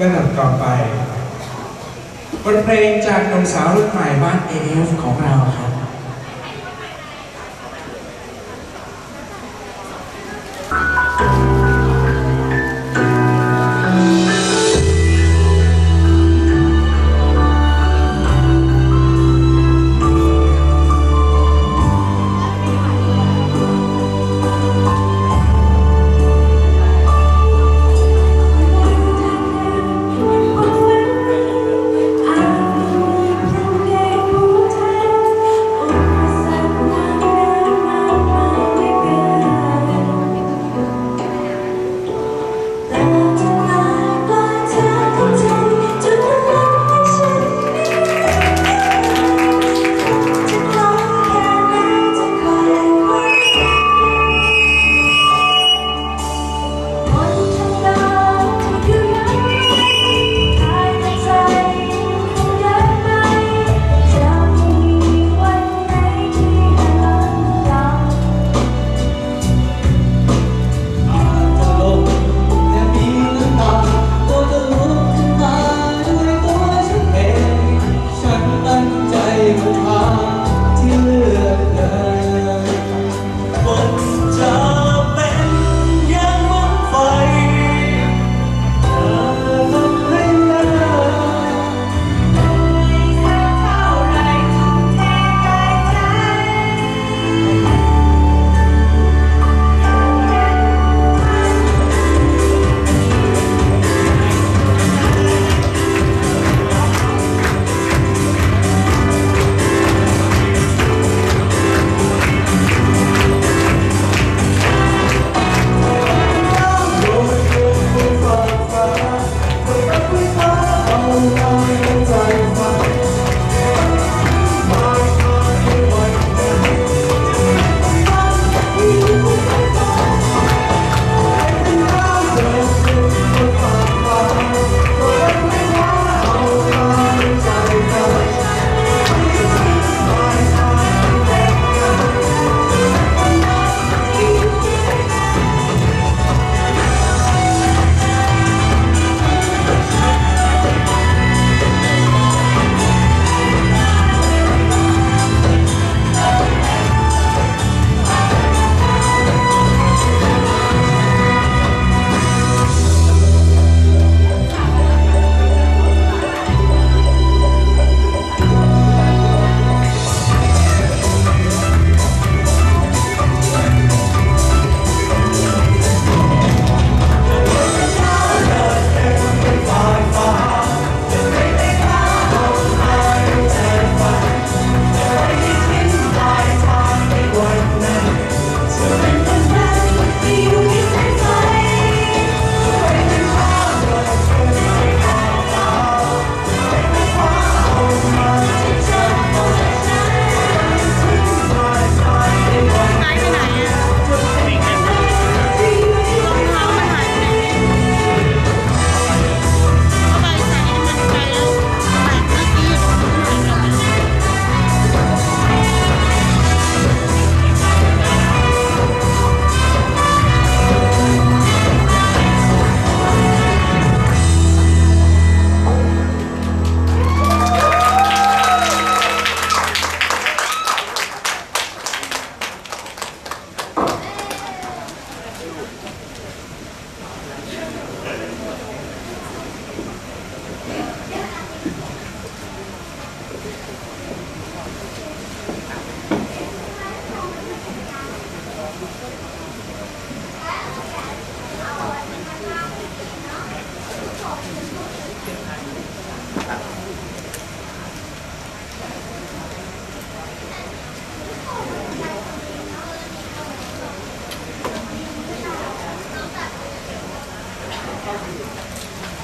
ลำดับต่อไปบทเพลงจากหนุ่มสาวรุ่นใหม่บ้านเอฟของเราครับ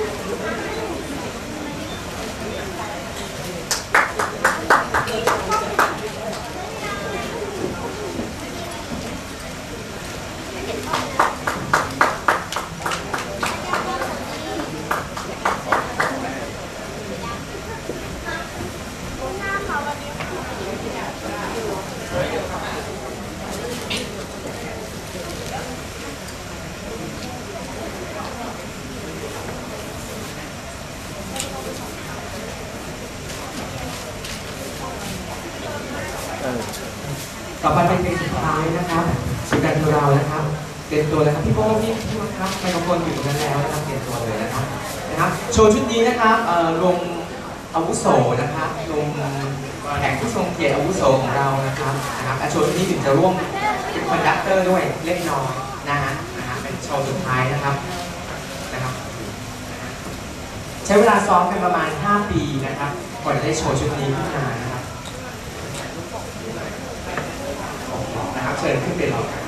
Thank you. ต่อไปเป็นเพลงสุดท้ายนะครับสุดการตัวเรานะครับเตรียมตัวเลยครับพี่โป้พี่พี่มดครับไมโครโฟนอยู่ตรงนั้นแล้วนะครับเตรียมตัวเลยนะครับนะครับโชว์ชุดนี้นะครับเอ่อลงอาวุโสนะครับลงแข่งผู้ทรงเกียรติอาวุโสของเรานะครับนะครับโชว์ชุดนี้ถึงจะร่วมเป็นคอนดักเตอร์ด้วยเล็กน้อยนะฮะนะฮะเป็นโชว์สุดท้ายนะครับนะครับ ใช้เวลาซ้อมกันประมาณ 5 ปีนะครับก่อนจะได้โชว์ชุดนี้ขึ้นมานะครับนะครับ เชิญขึ้นไปรอกันต้อง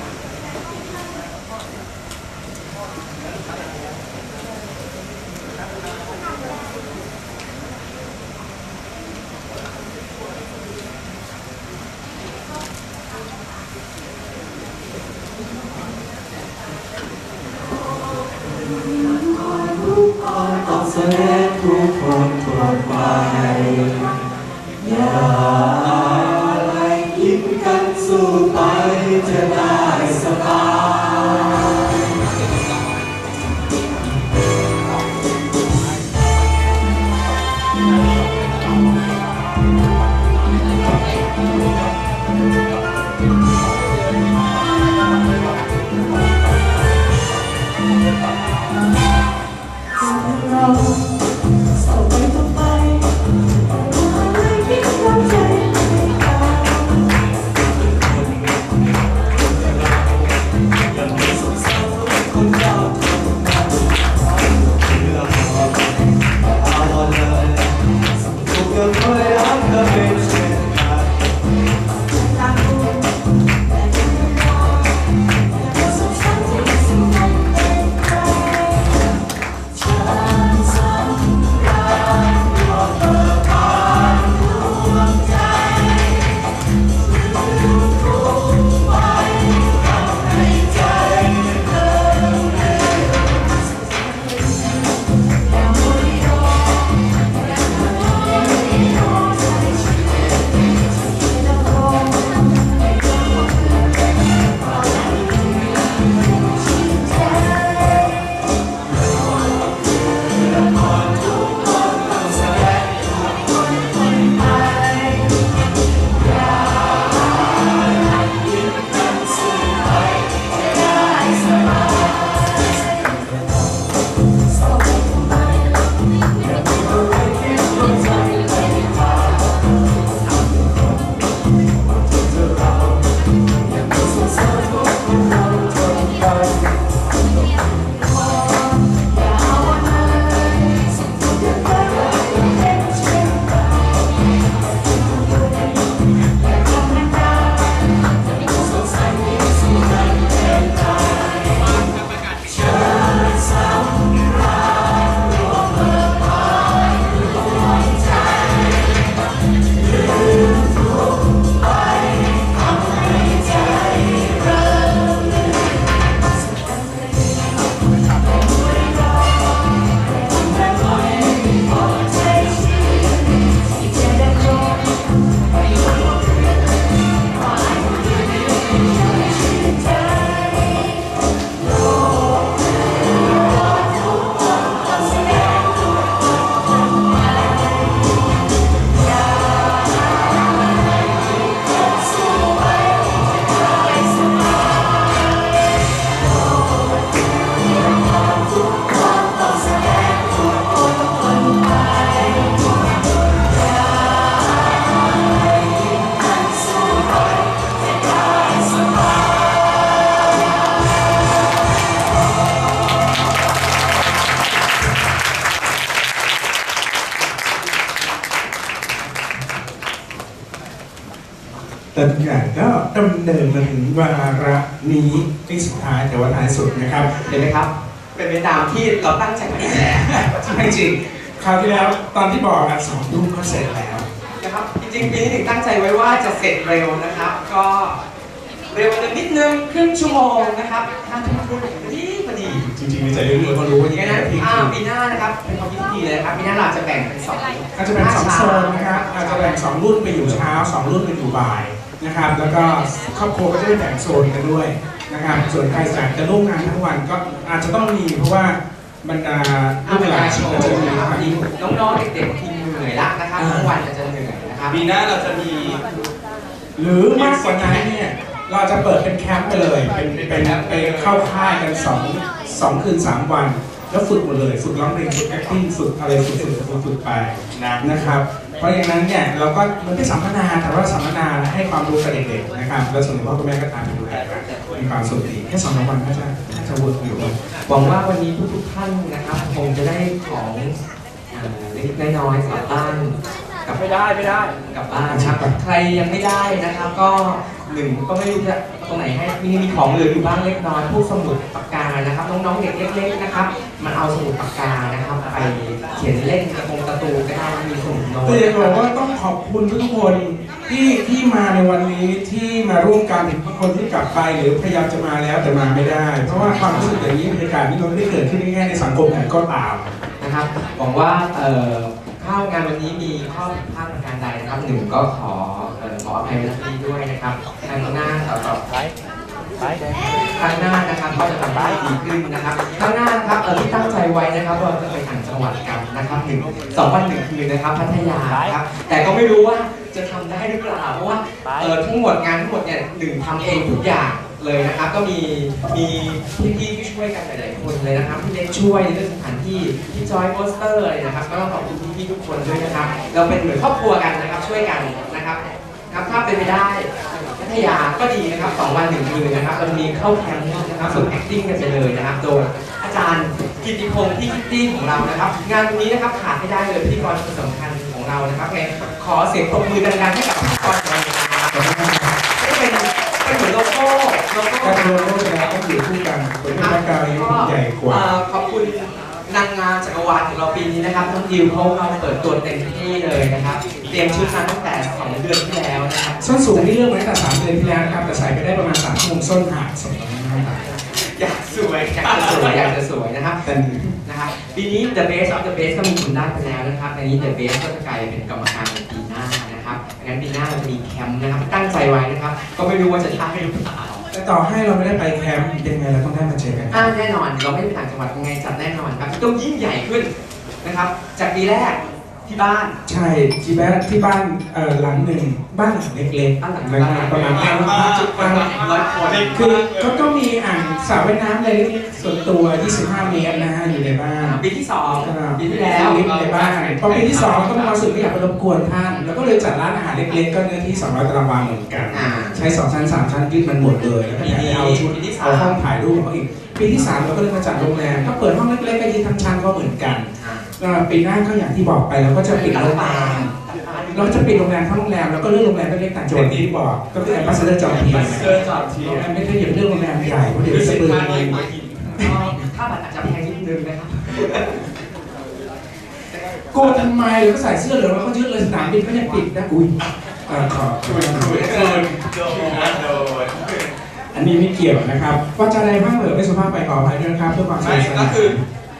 เนินมาถึงวาระนี้ที่สุดท้ายแต่ว่าท้ายสุดนะครับ เห็นไหมครับ เป็นไปตามที่เราตั้งใจไว้แล้วใช่จริงคราวที่แล้วตอนที่บอกกันสองทุ่มก็เสร็จแล้วนะครับจริงๆปีนี้ถึงตั้งใจไว้ว่าจะเสร็จเร็วนะครับ ก็เร็วนึงนิดนึงครึ่งชั่วโมงนะครับห้าทุ่มครึ่งพอดีพอดีจริงๆในใจลึกๆก็รู้ว่าอย่างยังนั้นไงที่อ่าปีหน้านะครับเป็นความพิธีเลยนะครับปีหน้าเราจะแบ่งเป็นสองอาจจะแบ่งสองโซนนะครับอาจจะแบ่งสองรุ่นไปอยู่เช้าสองรุ่นไปอยู่บ่าย นะครับ แล้วก็ครอบครัวก็จะได้แบ่งโซนกันด้วยนะครับ ส่วนใครอยากจะร่วมงานทั้งวันก็อาจจะต้องมีเพราะว่าบรรดาเอาลูกเวหลาลานโชก็ว์จะมีนะครับมาทีน้องๆเด็กๆทีมเหนื่อยละนะครับอ่า ทั้งวันอาจจะเหนื่อยนะครับปีหน้าเราจะมี หรือมากกว่านั้นเนี่ยเราจะเปิดเป็นแคมป์ไปเลย เป็นเป็นไปเข้าค่ายกันสองสองคืนสามวัน แล้วฝึกหมดเลย ฝึกร้องเพลงฝึก acting ฝึกอะไรฝึกฝึกฝึกฝึกไปนะครับ เพราะอย่างนั้นเนี่ยเราก็มันไปสัมมนาแต่ว่าสัมมนาให้ความรู้กับเด็กๆนะครับแล้วส่วนพ่อคุณแม่ก็ตามไปดูแลมีความสุขดีแค่สองสามวันก็จะจะเวิร์กอยู่หวังว่าวันนี้ทุกๆท่านนะครับคงจะได้ของเล็กๆน้อยๆกลับบ้านกลับไม่ได้ไม่ได้กลับบ้านนะครับใครยังไม่ได้นะครับก็ หนึ่งก็ไม่รู้จะตรงไหนให้มีมีของเหลืออยู่บ้างเล็กน้อยพวกสมุดปากกานะครับ น้องๆเด็กเล็กๆนะครับ มันเอาสมุดปากกานะครับ ไปเขียนเล่นกระโปรงการ์ตูนก็ได้มีสมุดโน้ตคืออยากบอกว่าต้องขอบคุณทุกคนที่ที่มาในวันนี้ที่มาร่วมกันบางคนที่กลับไปหรือพยายามจะมาแล้วแต่มาไม่ได้ เพราะว่าความรู้สึกอย่างนี้บรรยากาศนี้มันไม่ได้เกิดขึ้นง่ายๆในสังคมไหนก็ตามนะครับหวังว่าเอ่อข้าวงานวันนี้มีข้อผิดพลาดประการใดนะครับหนึ่งก็ขอเอ่อขออภัยในที่นี้ด้วยนะครับ ทางหน้าต่อต่อไปไปครั้งหน้านะครับก็จะทำได้ดีขึ้นนะครับครั้งหน้านะครับเออที่ตั้งใจไว้นะครับว่าจะไปต่างจังหวัดกันนะครับหนึ่งสองวันหนึ่งคืนนะครับพัทยานะครับแต่ก็ไม่รู้ว่าจะทำได้หรือเปล่าเพราะว่าเออทั้งหมดงานทั้งหมดเนี่ยหนึ่งทำเองทุกอย่างเลยนะครับก็มีมีพี่ๆที่ช่วยกันหลายๆคนเลยนะครับพี่เล็กช่วยในเรื่องสถานที่พี่จอยโปสเตอร์เลยนะครับก็ต้องขอบคุณพี่ๆทุกคนด้วยนะครับ เราเป็นเหมือนครอบครัวกันนะครับช่วยกันนะครับครับถ้าเป็นไปได้พั ทยาก็ดีนะครับสองวันหนึ่งคืนนะครับเรามีเข้าแคมป์นะครับฝึก acting กันไปเลยนะครับ โดยอาจารย์กิติพงศ์ที่คิตตี้ของเรานะครับ งานวันนี้นะครับขาดไม่ได้เลยพิธีกรคนสำคัญของเรานะครับไงขอเสียงปรบมือดังๆให้กับพิธีกรของเรานะครับนี่เป็นเป็นเหมือนโลโก้โลโก้การรวมโลกแล้วก็อยู่คู่กันคนที่ร่างกายใหญ่กว่าเอ่อขอบคุณนางงามจักรวาลของเราปีนี้นะครับน้องดิวเขาเราเปิดตัวเต็มที่เลยนะครับ เตรียมชุดมาตั้งแต่สองเดือนที่แล้วนะครับส้นสูงที่เลือกไว้ตั้งแต่สามเดือนที่แล้วนะครับแต่ใส่ไปได้ประมาณสามชั่วโมงส้นหักสองร้อยห้าบาทอยากสวยอยากจะสวยอยากจะสวยนะครับแต่นะครับปีนี้ The Best of the Best ก็มีคุณได้ไปแล้วนะครับในนี้ The Best ก็จะกลายเป็นกรรมการในปีหน้านะครับงั้นปีหน้าเราจะมีแคมป์นะครับตั้งใจไว้นะครับก็ไม่รู้ว่าจะได้หรือเปล่าแต่ต่อให้เราไม่ได้ไปแคมป์ยังไงเราต้องได้มาเจอกันอ่าแน่นอนเราไม่ไปต่างจังหวัดยังไงจัดแน่นอนครับต้องยิ่งใหญ่ขึ้นนะครับจากปีแรก ที่บ้าน ใช่ที่บ้านที่บ้านเอ่อหลังหนึ่งบ้านหลังเล็กบ้านหลังๆนะครับประมาณห้าห้าจุดประมาณร้อยคนคือก็ก็มีอ่างสระว่ายน้ำเล็กๆส่วนตัว 25 เมตรนะฮะอยู่ในบ้านปีที่สองครับปีที่แล้วลิฟต์ในบ้านพอปีที่สองก็มีความรู้สึกไม่อยากไปรบกวนท่านแล้วก็เลยจัดร้านอาหารเล็กๆ ก็เนื้อที่ 200ตารางวาเหมือนกันอ่าใช้ 2 ชั้น 3 ชั้นยึดมันหมดเลยแล้วก็อยากให้เอาชุดปีที่สามเอาห้องถ่ายรูปเขาอีกปีที่3เราก็เลยมาจัดโรงแรมก็เปิดห้องเล็กๆก็ยึดทั้งชั้นก็เหมือนกัน อ่าแล้วปีหน้าก็อย่างที่บอกไปเราก็จะปิดโรงแรมเราก็จะปิดโรงแรมทั้งโรงแรมแล้วก็เลือกโรงแรมเล็กๆต่างจังหวัดที่บอกก็คือแอมบาสเดอร์จอมเทียนเจอจอดทีโรงแรมไม่ได้อย่าไปเลือกโรงแรมใหญ่เพราะเดี๋ยวจะเปลืองเงินก็ค่าบัตรอาจจะแพงนิดนึงนะครับโกนทำไมหรือก็ใส่เสื้อเหลืองแล้วก็ยืดเลยสนามบินก็ยังปิดนะอุ้ยเอ่อขอโดนโดนโดนอันนี้ไม่เกี่ยวนะครับว่าจะอะไรบ้างเหรอไม่สุภาพไปขออภัยด้วยนะครับเพื่อความสไม่นุกสก็นานคือ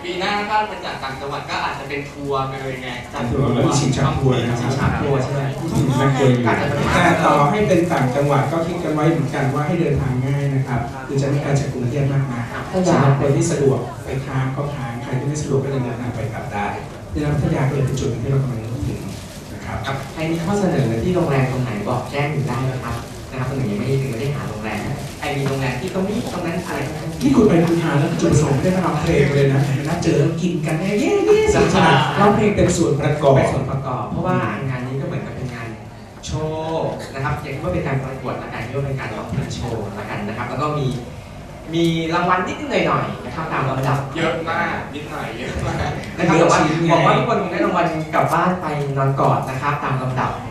ปีหน้าถ้ามันจากต่างจังหวัดก็อาจจะเป็นทัวร์ไปเลยไงจัดทัวร์แล้วมีชิงช้าทัวร์นะชิงช้าทัวร์ใช่ไหมน่ากลัวอยู่แต่ต่อให้เป็นต่างจังหวัดก็คิดกันไว้เหมือนกันว่าให้เดินทางง่ายนะครับคือจะไม่ไกลจากกรุงเทพมากนะถ้าอยากคนที่สะดวกไปค้างก็ค้างใครที่ไม่สะดวกก็เดินทางไปกลับได้ดังนั้นพัทยาก็เลยเป็นจุดหนึ่งที่เรากำลังนึกถึงนะครับครับใครมีข้อเสนอที่โรงแรมตรงไหนบอกแจ้งอยู่ได้นะครับ นะครับตรงนี้ยังไม่ได้ถึงไม่ได้หาโรงแรมใครมีโรงแรมที่ตรงนี้ตรงนั้นอะไรก็ได้ที่คุณไปคุณหาแล้วจุดประสงค์ไม่ได้มาร้องเพลงเลยนะแต่นัดเจอแล้วกินกันเย้เย้สนุกสนานร้องเพลงเป็นส่วนประกอบเป็นส่วนประกอบ เพราะว่างานนี้ก็เหมือนกับเป็นงานโชว์นะครับอย่างที่ว่าเป็นการประกวดละกันที่ว่าเป็นการร้องเพลงโชว์ละกันนะครับ แล้วก็มีมีรางวัลนิดๆหน่อยๆนะครับตามลำดับเยอะมากนิดหน่อยเยอะมากนะครับแต่ว่าบอกว่าทุกคนคงได้รางวัลกลับบ้านไปนอนกอดนะครับตามลำดับข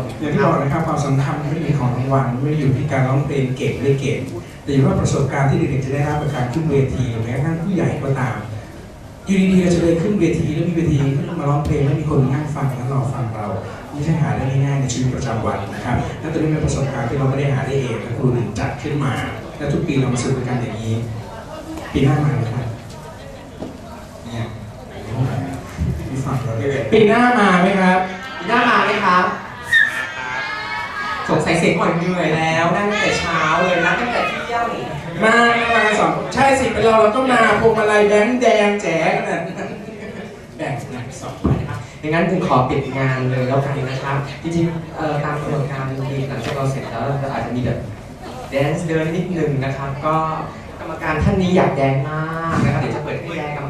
องแต่ละคนอย่างที่บอกนะครับความสำคัญไม่ได้มีของรางวัลไม่ได้อยู่ที่การร้องเพลงเก่งไม่เก่งแต่อยู่ว่าประสบการณ์ที่เด็กๆจะได้รับจากการขึ้นเวทีหรือแม้กระทั่งผู้ใหญ่ก็ตามอยู่ดีๆเราจะเลยขึ้นเวทีแล้วมีเวทีขึ้นมาร้องเพลงแล้วมีคนนั่งฟังและรอฟังเราไม่ใช่หาได้ง่ายๆในชีวิตประจำวันนะครับและตัวนี้เป็นประสบการณ์ที่เราไม่ได้หาได้เองและครูหนึ่งจัดขึ้นมา และทุกปีเรามาสู่กันอย่างนี้ ปีหน้ามาไหมครับเนี่ยมีฟังเราด้วยปีหน้ามาไหมครับปีหน้ามาไหมครับ สงสัยเสียงอ่อนเหนื่อยแล้วนั่งตั้งแต่เช้าเลยนั่งตั้งแต่เที่ยงมามากันสองใช่สิเป็นเราเราต้องมาพวงมาลัยแบงค์แดงแจ๋ขนาดนั้นแบ่งหนักสองนะครับดังนั้นจึงขอปิดงานเลยแล้วกันนะครับจริงๆเอ่อตามกำหนดการดีหลังจากเราเสร็จแล้วเราอาจจะมีแบบแดนซ์เดินนิดนึงนะครับ ก็กรรมการท่านนี้อยากแดนมากนะครับเดี๋ยวจะเปิดให้แดนกรรมการท่านนี้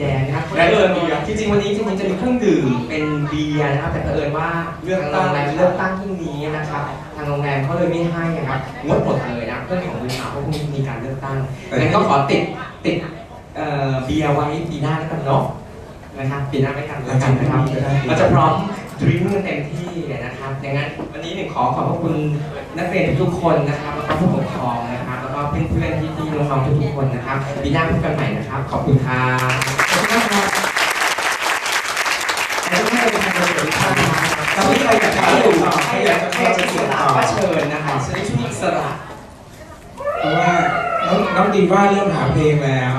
แดนนะครับได้เลยเบียร์จริงๆวันนี้จริงๆจะมีเครื่องดื่มเป็นเบียร์นะครับ แต่เผอิญว่าเลือกตั้งโรงแรมเลือกตั้งที่นี้นะครับ ทางโรงแรมเขาเลยไม่ให้นะครับงดหมดเลยนะเพื่อนของวิชาเพราะพรุ่งนี้มีการเลือกตั้งงั้นก็ขอติดติดเอ่อเบียร์ไว้ปีหน้าแล้วกันเนาะนะครับปีหน้าไม่กันแล้วกันนะครับเราจะพร้อมดริ้งกันเต็มที่นะครับดังนั้นวันนี้หนึ่งขอขอบพระคุณนักเรียนทุกๆคนนะครับแล้วก็ผู้ปกครองนะครับ แล้วก็เพื่อนๆที่ๆน้องๆทุกๆคนนะครับปีหน้าพบกันใหม่นะครับ ขอบคุณครับขอบคุณมากครับ นะคะจะได้ช่วยอิสระเพราะว่าน้องน้องดีว่าเริ่มหาเพลงแล้ว